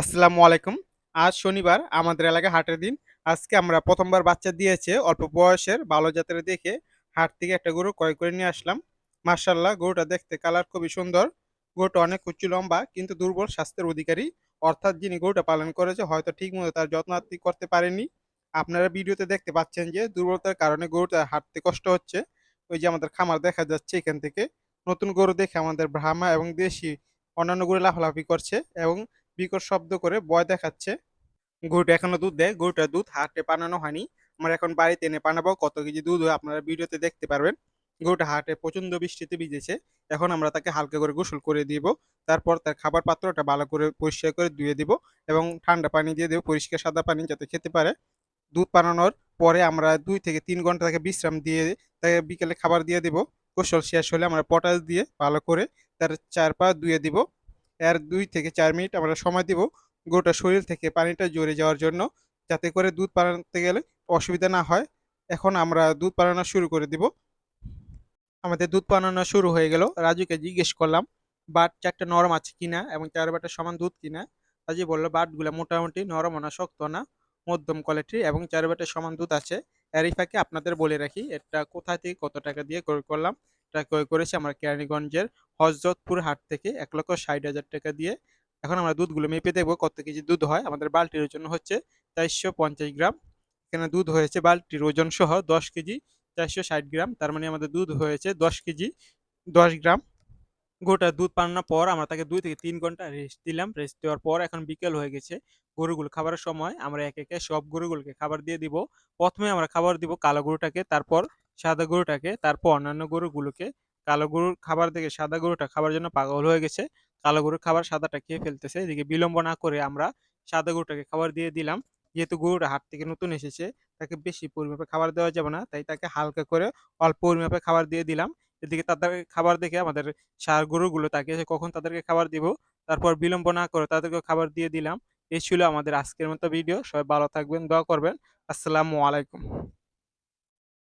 আসসালামু আলাইকুম। আজ শনিবার, আমাদের এলাকায় হাটের দিন। আজকে আমরা প্রথমবার বাচ্চা দিয়েছে, অল্প বয়সের, ভালো জাতের দেখে হাট থেকে একটা গরু ক্রয় করে নিয়ে আসলাম। মার্শাল্লাহ গরুটা দেখতে কালার খুবই সুন্দর। গরুটা অনেক উঁচু লম্বা, কিন্তু দুর্বল স্বাস্থ্যের অধিকারী। অর্থাৎ যিনি গরুটা পালন করেছে, হয়তো ঠিকমতো তার যত্ন আত্তি করতে পারেনি। আপনারা ভিডিওতে দেখতে পাচ্ছেন যে, দুর্বলতার কারণে গরুটা হাঁটতে কষ্ট হচ্ছে। ওই যে আমাদের খামার দেখা যাচ্ছে এখান থেকে। নতুন গরু দেখে আমাদের ব্রাহ্মা এবং দেশি অন্যান্য গরু লাফালাফি করছে এবং বিকট শব্দ করে ভয় দেখাচ্ছে। গরুটা এখনও দুধ দেয়। গরুটা দুধ হাটে পানানো হয়নি। আমরা এখন বাড়িতে এনে পানাবো। কত কেজি দুধ হয় আপনারা ভিডিওতে দেখতে পারবেন। গরুটা হাটে প্রচণ্ড বৃষ্টিতে ভিজেছে। এখন আমরা তাকে হালকা করে গোসল করে দিব। তারপর তার খাবার পাত্রটা ভালো করে পরিষ্কার করে ধুয়ে দিব এবং ঠান্ডা পানি দিয়ে দেবো, পরিষ্কার সাদা পানি যাতে খেতে পারে। দুধ পানানোর পরে আমরা দুই থেকে তিন ঘণ্টা তাকে বিশ্রাম দিয়ে তাকে বিকেলে খাবার দিয়ে দিব। গোসল শেষ হলে আমরা পটাশ দিয়ে ভালো করে তার চার পা ধুয়ে দিব। এর দুই থেকে চার মিনিট আমরা সময় দিব গোটা শরীর থেকে পানিটা ঝরে যাওয়ার জন্য যাতে করে দুধ পালাতে গেলে অসুবিধা না হয়। এখন আমরা দুধ পালানো শুরু করে দিব। আমাদের দুধ পালানো শুরু হয়ে গেল। রাজুকে জিজ্ঞেস করলাম বাট ৪ টা নরম আছে কিনা এবং ৪ বাটের সমান দুধ কিনা। রাজু বলল বাটগুলা মোটামুটি নরম না শক্ত না, মধ্যম কোয়ালিটির এবং ৪ বাটের সমান দুধ আছে। এরই ফাঁকে আপনাদের বলে রাখি এটা কোথা থেকে কত টাকা দিয়ে ক্রয় করলাম। এটা ক্রয় করেছি আমরা কেরানীগঞ্জের হজরতপুর হাট থেকে ১,৬০,০০০ টাকা দিয়ে। এখন আমরা দুধগুলো মেপে দেখব কত কেজি দুধ হয়। আমাদের বালতির ওজন হচ্ছে ৪৫০ গ্রাম। এখানে দুধ হয়েছে বালতির ওজন সহ ১০ কেজি ৪৬০ গ্রাম। তার মানে আমাদের দুধ হয়েছে ১০ কেজি ১০ গ্রাম। গোটা দুধ পানানোর পর আমরা তাকে দুই থেকে তিন ঘণ্টা রেস্ট দিলাম। রেস্ট দেওয়ার পর এখন বিকেল হয়ে গেছে। গরুগুলো খাবারের সময় আমরা একে, একে সব গরুগুলোকে খাবার দিয়ে দিব। প্রথমে আমরা খাবার দিব কালো গরুটাকে, তারপর সাদা গরুটাকে, তারপর অন্যান্য গরুগুলোকে। কালো গরুর খাবার দেখে সাদা গরুটা খাবার জন্য পাগল হয়ে গেছে। কালো গরুর খাবার সাদাটা খেয়ে ফেলতেছে। এদিকে বিলম্ব না করে আমরা সাদা গরুটাকে খাবার দিয়ে দিলাম। যেহেতু গরুটা হাট থেকে নতুন এসেছে তাকে বেশি পরিমাপে খাবার দেওয়া যাবে না। তাই তাকে হালকা করে অল্প পরিমাপে খাবার দিয়ে দিলাম। এদিকে তাদের খাবার দেখে আমাদের সার গরুগুলো তাকিয়েছে কখন তাদেরকে খাবার দিব। তারপর বিলম্ব না করে তাদেরকে খাবার দিয়ে দিলাম। এই ছিল আমাদের আজকের মতো ভিডিও। সবাই ভালো থাকবেন, দোয়া করবেন। আসসালামু আলাইকুম।